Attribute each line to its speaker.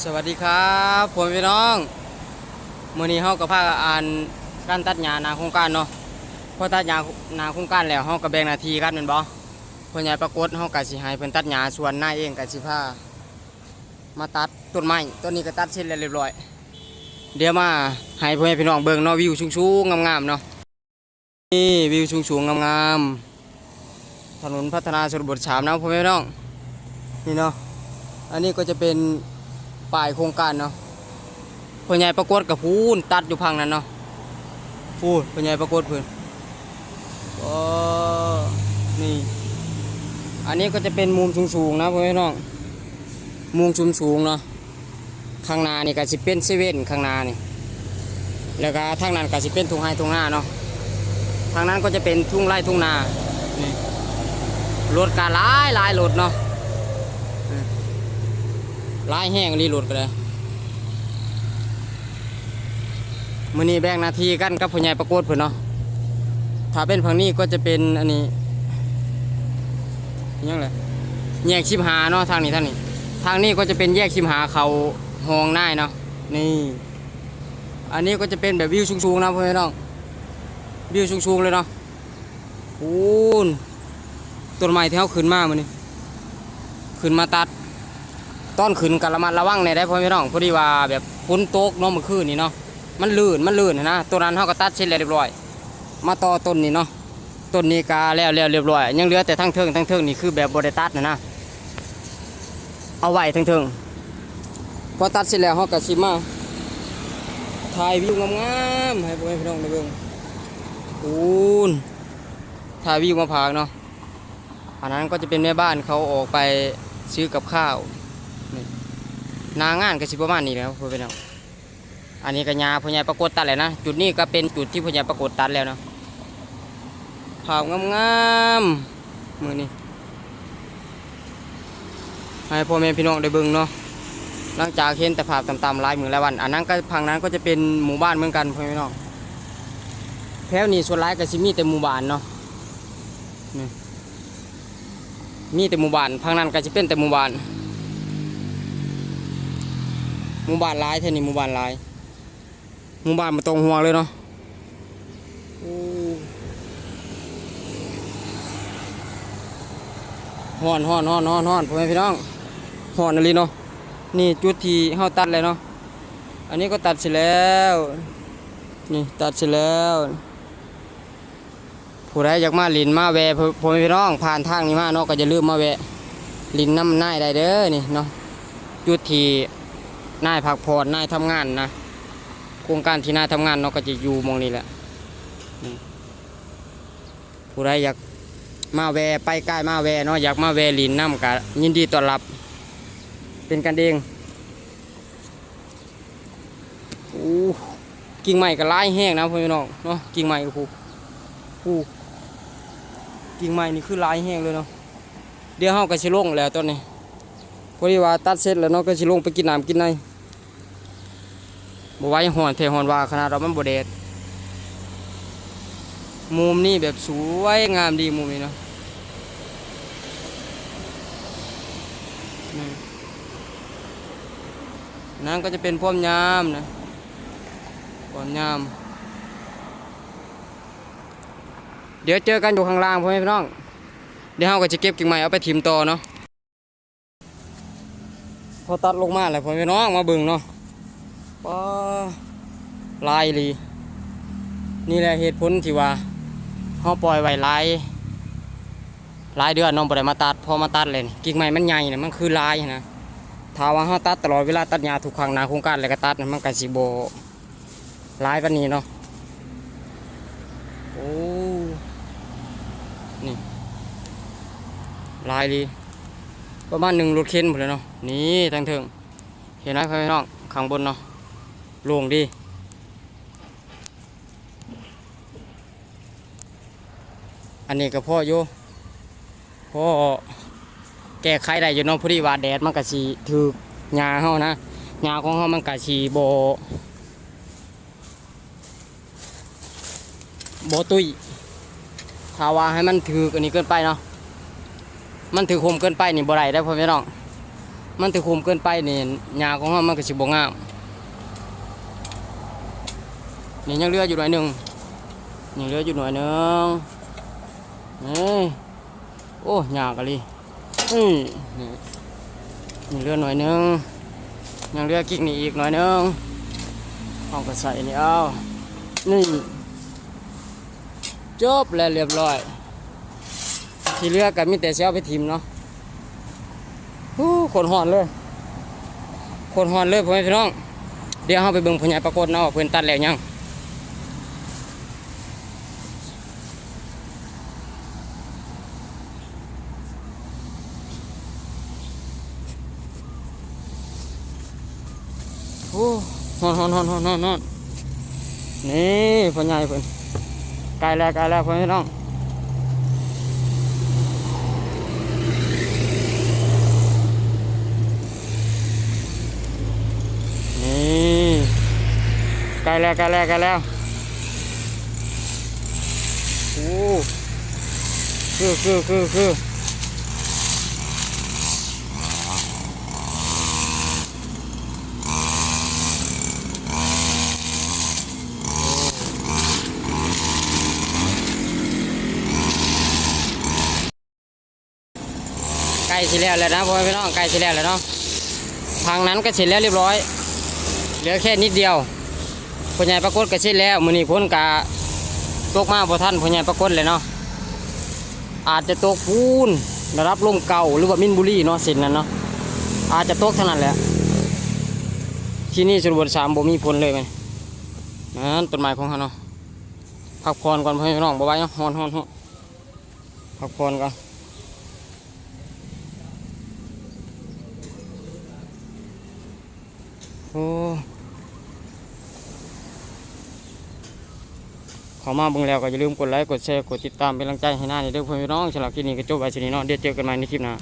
Speaker 1: สวัสดีครับผมพี่น้องมื้อนี้เฮาก็พาอ่านการตัดหญ้านาโครงการเนาะพอตัดหญ้านาโครงการแล้วเฮาก็แบ่งหน้าที่กันแม่นบ่เพิ่นใหญ่ปรากฏเฮาก็สิให้เพิ่นตัดหญ้าส่วนหน้าเองก็สิพามาตัดต้นไม้ต้นนี้ก็ตัดเสร็จแล้วเรียบร้อย เดี๋ยวมาให้พ่อแม่พี่น้องเบิ่งเนาะวิวสูงๆงามๆเนาะนี่วิวสูงๆงามๆถนนพัฒนาชนบทสามนะพ่อแม่พี่น้องนี่เนาะอันนี้ก็จะเป็น ป้ายโครงการเนาะพ่อใหญ่ประกวดกับพูนตัดอยู่พังนั้นเนาะพูนพ่อใหญ่ประกวดพื่อนก็นี่ อันนี้ก็จะเป็นมุมสูงๆนะพ่อแม่น้อง มุมสูงสูงๆเนาะ ข้างหน้านี่ก็สิเป็นเซเว่นข้างหน้านี่ แล้วก็ทางนั้นก็สิเป็นทุ่งไร่ทุ่งนาเนาะ ทางนั้นก็จะเป็นทุ่งไร่ทุ่งนา นี่รถก็หลายหลายรถเนาะ ลายแห้งรีโหลดกันเลยมือนี้แบ่งนาทีกันกับผู้ใหญ่ประกวดเพิ่นเนาะถ้าเป็นฝั่งนี้ก็จะเป็นอันนี้ยังไงแยกชิมหาเนาะทางนี้ทางนี้ ทางนี้ก็จะเป็นแยกชิมหาเขาห้องน่ายเนาะนี่ อันนี้ก็จะเป็นแบบวิวสูงๆนะพ่อแม่น้องวิวสูงๆเลยเนาะคูนต้นไม้ที่เขาขึ้นมามือนี้ขึ้นมาตัด ตอนขึ้นกระมัดระวังในได้พ่อพี่น้องพอดีว่าแบบฝนตกเนาะเมื่อคืนนี่เนาะมันลื่นมันลื่นนะตัวนั้นเขาก็ตัดเสร็จแล้วเรียบร้อย มาต่อต้นนี้เนาะต้นนี้กาแล้วแล้วเรียบร้อย ยังเหลือแต่ทั้งเทิงทั้งเทิงนี่คือแบบบริตัดนะนะเอาไว้ทั้งเทิงพอตัดเสร็จแล้วเขาก็สิมาถ่ายวิวงามๆให้พ่อแม่พี่น้องได้เบิ่งอูนถ่ายวิวมาพากเนาะอันนั้นก็จะเป็นแม่บ้านเขาออกไปซื้อกับข้าว นางานก็สิประมาณนี้แล้วพ่อพี่น้องอันนี้ก็ยาพ่อใหญ่ปรากฏตัดแล้วนะจุดนี้ก็เป็นจุดที่พ่อใหญ่ปรากฏตัดแล้วนะภาพงามๆมือนี้ให้พ่อแม่พี่น้องได้เบิ่งเนาะหลังจากเห็นแต่ภาพต่ำๆลายมือลายวัน อันนั้นก็พังนั้นก็จะเป็นหมู่บ้านเหมือนกันพ่อแม่พี่น้องแถวนี้ส่วนหลายก็สิมีแต่หมู่บ้านเนาะนี่มีแต่หมู่บ้านพังนั้นก็จะเป็นแต่หมู่บ้าน หมู่บ้านหลายเท่านี้หมู่บ้านหลายหมู่บ้านมาตรงห่วเลยเนาะโอ้ฮ้อนฮ้อนฮ้อนฮ้อนฮ้อนพ่อแม่พี่น้องฮ้อนอะไรเนาะนี่จุดที่เฮาตัดเลยเนาะอันนี้ก็ตัดเสร็จแล้วนี่ตัดเสร็จแล้วผู้ใดอยากมาลินมาแวะพ่อแม่พี่น้องผ่านทางนี้มาเนาะก็จะลืมมาแวะลินน้ำน่ายได้เด้อนี่เนาะจุดที่ นายพักผ่อนนายทำงานนะโครงการที่นายทำงานเนาะก็จะอยู่มองนี้แหละผู้ใดอยากมาแวะไปใกล้มาแวะเนาะอยากมาแวะลินน้ำกะยินดีต้อนรับ เป็นกันเองโอ้กิ่งใหม่ก็ร้ายแห้งนะพี่น้องเนาะกิ่งใหม่ก็ครูครูกิ่งใหม่นี่คือร้ายแห้งเลยเนาะเดี๋ยวเฮาก็สิลงแล้วตอนนี้พอดีว่าตัดเสร็จแล้วเนาะก็สิลงไปกินน้ำกินใน บ่ไว้หอนเทหอนว่าขนาดเรามันบ่แดดมุมนี้แบบสวยงามดีมุมนี้เนาะนั่นก็จะเป็นพวกยามนะพวกยาม เดี๋ยวเจอกันอยู่ข้างล่างพ่อแม่พี่น้อง เดี๋ยวเราก็จะเก็บกิ่งไม้เอาไปทิมต่อเนาะ พอตัดลงมาแล้วพ่อพี่น้องมาเบิ่งเนาะป้า ลายลี นี่แหละเหตุผลที่ว่าเฮาปล่อยไว้ลายลายเดือนน้องบ่ได้มาตัดพอมาตัดเลยนี่กิ่งไม้มันใหญ่น่ะมันคือลายนะถ้าว่าเฮาตัดตลอดเวลาตัดหญ้าทุกครั้งนาโครงการแล้วก็ตัดนะมันก็สิบ่ลายปานนี้เนาะโอ้นี่ลายดีประมาณหนึ่งรถเข็นหมดเลยเนาะนี่ทางเทิงเห็นไหมพี่น้องข้างบนเนาะโล่งดี อันนี้ก็พ่อโยพ่อแก้ไขได้อยู่เนาะพอดีว่าแดดมันก็สีถือหญ้าเฮานะหญ้าของเฮามันก็สีโบโบตุยถ้าว่าให้มันถืออันนี้เกินไปเนาะมันถือคมเกินไปนี่บ่ได้ได้พ่อพี่น้องมันถือคุมเกินไปนี่หญ้าของเรามันก็สิบ่งามนี่ยังเหลืออยู่หน่อยหนึงยังเหลืออยู่หน่อยหนึง นี่โอ้หญ้ากะลิอือนี่เลือหน่อยนึงยังเลือกิ๊กนี่อีกหน่อยนึงเอาก็ใส่นี่เอานี่จบแล้วเรียบร้อย ที่เลือก็มีแต่เสียเอาไปทิมเนาะฮู้คนหอนเลยคนหอนเลยพ่อแม่พี่น้อง เดี๋ยวเราไปเบิ่งพญายปรากฏเนาะเพิ่อนตัดแล้วยังโอ้หอนหอนหอนหอนหอนหอนนี่พญายเพิ่นใกลแล้วใกลแล้วพ่อพี่น้องนี่ใกลแล้วใกลแล้วใกลแล้วโอ้คือคือคือคือ สิแล้วแล้วนะพ่อแม่พี่น้องใกล้สิแล้วแล้วเนาะทางนั้นก็เสร็จแล้วเรียบร้อย เหลือแค่นิดเดียวพ่อใหญ่ปรากฏก็เสร็จแล้วมือนี้พ้นกะตกมาบ่ทันพ่อใหญ่ปรากฏเลยเนาะอาจจะตกพูนระดับลมเก่าหรือว่ามินบุรีเนาะเส้นนั้นเนาะอาจจะตกเท่านั้นแหละที่นี่สุรบทสามบ่มีผลเลยไหมนั่นต้นไม้ของเขาเนาะพักผ่อนก่อนพ่อพี่น้องบ่ไหวเนาะฮอนฮอนฮ้อนพักผ่อนก่อน โอ้เข้ามาบิ่งแล้วก็อย่าลืมกดไลค์ กดแชร์ กดติดตามเป็นกำลังใจให้หน้าในเรื่องเพื่อนน้องสำหรับคลิปนี้ก็จบไว้ชนี้เนาะเดี๋ยวเจอกันใหม่ในคลิปหน้า